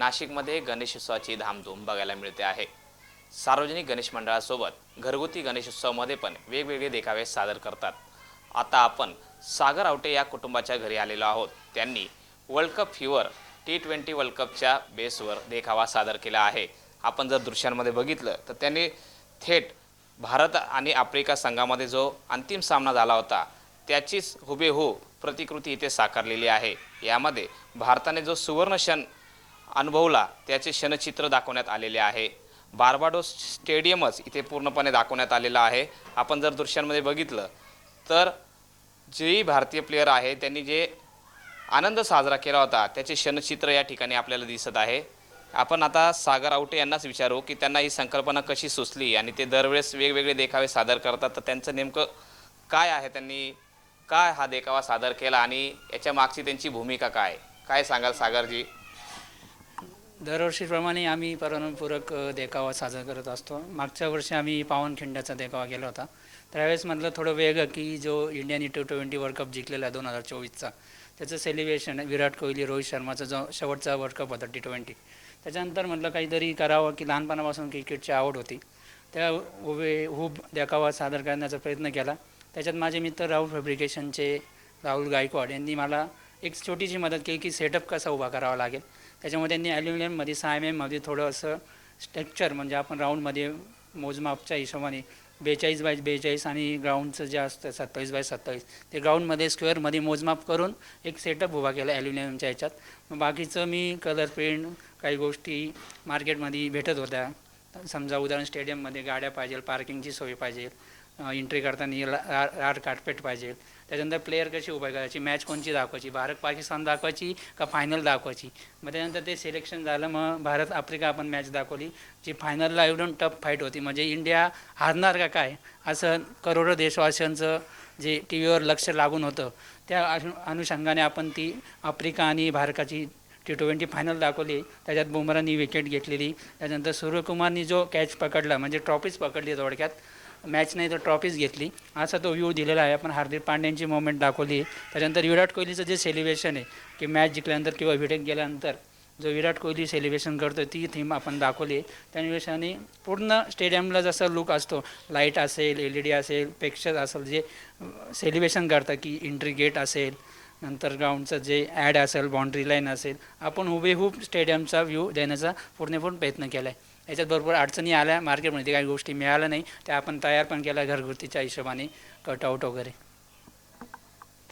नाशिकमध्ये गणेशोत्सवाची धामधूम बघायला मिळते आहे. सार्वजनिक गणेश मंडळासोबत घरगुती गणेशोत्सवामध्ये पण वेगवेगळे देखावे सादर करतात. आता आपण सागर आवटे या कुटुंबाच्या घरी आलेलो आहोत. त्यांनी world cup fever T twenty world कपच्या बेसवर देखावा सादर केला आहे. आपण जर दृश्यांमध्ये बघितलं तर त्यांनी थेट भारत आणि आफ्रिका संघामध्ये जो अंतिम सामना झाला होता त्याचीच हुबेहू प्रतिकृती इथे साकारलेली आहे. यामध्ये भारताने जो सुवर्ण क्षण अनुभवला त्याचे क्षणचित्र दाखवण्यात आलेले आहे. बार्बाडोस स्टेडियमच इथे पूर्णपणे दाखवण्यात आलेलं आहे. आपण जर दृश्यांमध्ये बघितलं तर जेही भारतीय प्लेयर आहे त्यांनी जे आनंद साजरा केला होता त्याचे क्षणचित्र या ठिकाणी आपल्याला दिसत आहे. आपण आता सागर आवटे यांनाच विचारू की त्यांना ही संकल्पना कशी सुचली आणि ते दरवेळेस वेगवेगळे देखावे सादर करतात तर त्यांचं नेमकं काय आहे? त्यांनी काय हा देखावा सादर केला आणि याच्या मागची त्यांची भूमिका काय? काय सांगाल सागरजी? दरवर्षीप्रमाणे आम्ही परवानपूरक देखावा साजरा करत असतो. मागच्या वर्षी आम्ही पावनखिंडाचा देखावा केला होता. त्यावेळेस म्हटलं थोडं वेगळं की जो Indian two twenty world cup जिंकलेला आहे दोन हजार चोवीसचा त्याचं सेलिब्रेशन विराट कोहली रोहित शर्माचा जो शेवटचा वर्ल्ड कप होता टी ट्वेंटी. त्याच्यानंतर म्हटलं काहीतरी करावं की लहानपणापासून क्रिकेटची आवड होती. त्या उभे हुब देखावा सादर करण्याचा प्रयत्न केला. त्याच्यात माझे मित्र राहुल फॅब्रिकेशनचे राहुल गायकवाड यांनी मला एक छोटीशी मदत केली की सेटअप कसा उभा करावा लागेल त्याच्यामध्ये त्यांनी ॲल्युमिनियममध्ये सहा एम एममध्ये थोडं असं स्ट्रक्चर म्हणजे आपण राऊंडमध्ये मोजमापच्या हिशोबाने बेचाळीस बाय बेचाळीस आणि ग्राउंडचं जे असतं सत्तावीस बाय सत्तावीस ते ग्राउंडमध्ये स्क्वेअरमध्ये मोजमाप करून एक सेटअप उभा केला ॲल्युमिनियमच्या ह्याच्यात मग बाकीचं मी कलर पेंट काही गोष्टी मार्केटमध्ये भेटत होत्या समजा उदाहरण स्टेडियममध्ये गाड्या पाहिजे पार्किंगची सोय पाहिजे एंट्री करताना राड कार्पेट पाहिजे त्याच्यानंतर प्लेयर कशी उभे करायची मॅच कोणची दाखवायची भारत पाकिस्तान दाखवायची का फायनल दाखवायची? मग त्यानंतर ते सिलेक्शन झालं मग भारत आफ्रिका आपण मॅच दाखवली जी फायनलला एवढून टफ फाईट होती. म्हणजे इंडिया हारणार का काय? असं करोडो देशवासियांचं जे टी व्हीवर लक्ष लागून होतं त्या अनु अनुषंगाने आपण ती आफ्रिका आणि भारताची टी ट्वेंटी फायनल दाखवली. त्याच्यात बुमरांनी विकेट घेतलेली. त्याच्यानंतर सूर्यकुमारनी जो कॅच पकडला म्हणजे ट्रॉफीच पकडली थोडक्यात मॅच नाही तर ट्रॉफीज घेतली. असा तो व्ह्यू दिलेला आहे. आपण हार्दिक पांड्यांची मुवमेंट दाखवली. त्याच्यानंतर विराट कोहलीचं जे सेलिब्रेशन आहे की मॅच जिंकल्यानंतर किंवा विकेट गेल्यानंतर जो विराट कोहली सेलिब्रेशन करतो ती थीम आपण दाखवली. त्या निमित्ताने पूर्ण स्टेडियमला जसं लुक असतो लाइट असेल एल ई डी असेल पेक्चर असेल जे सेलिब्रेशन करतं की एंट्री गेट असेल नंतर ग्राउंडचं जे ॲड असेल बाउंड्री लाईन असेल आपण हुबेहूब स्टेडियमचा व्ह्यू देण्याचा पूर्णपूर्ण प्रयत्न केला आहे याच्यात भरपूर अडचणी आल्या. मार्केटमध्ये काही गोष्टी मिळाल्या नाही. त्या आपण तयार पण केल्या घरगुतीच्या हिशोबाने कटआउट वगैरे.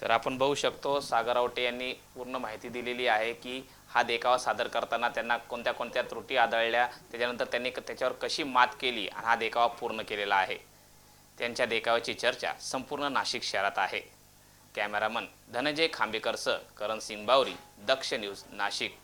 तर आपण बघू शकतो सागर आवटे यांनी पूर्ण माहिती दिलेली आहे की हा देखावा सादर करताना त्यांना कोणत्या कोणत्या त्रुटी आढळल्या त्याच्यानंतर त्यांनी त्याच्यावर कशी मात केली आणि हा देखावा पूर्ण केलेला आहे. त्यांच्या देखाव्याची चर्चा संपूर्ण नाशिक शहरात आहे. कॅमेरामन धनंजय खांबेकरसह करण सिंग बावरी दक्ष न्यूज नाशिक.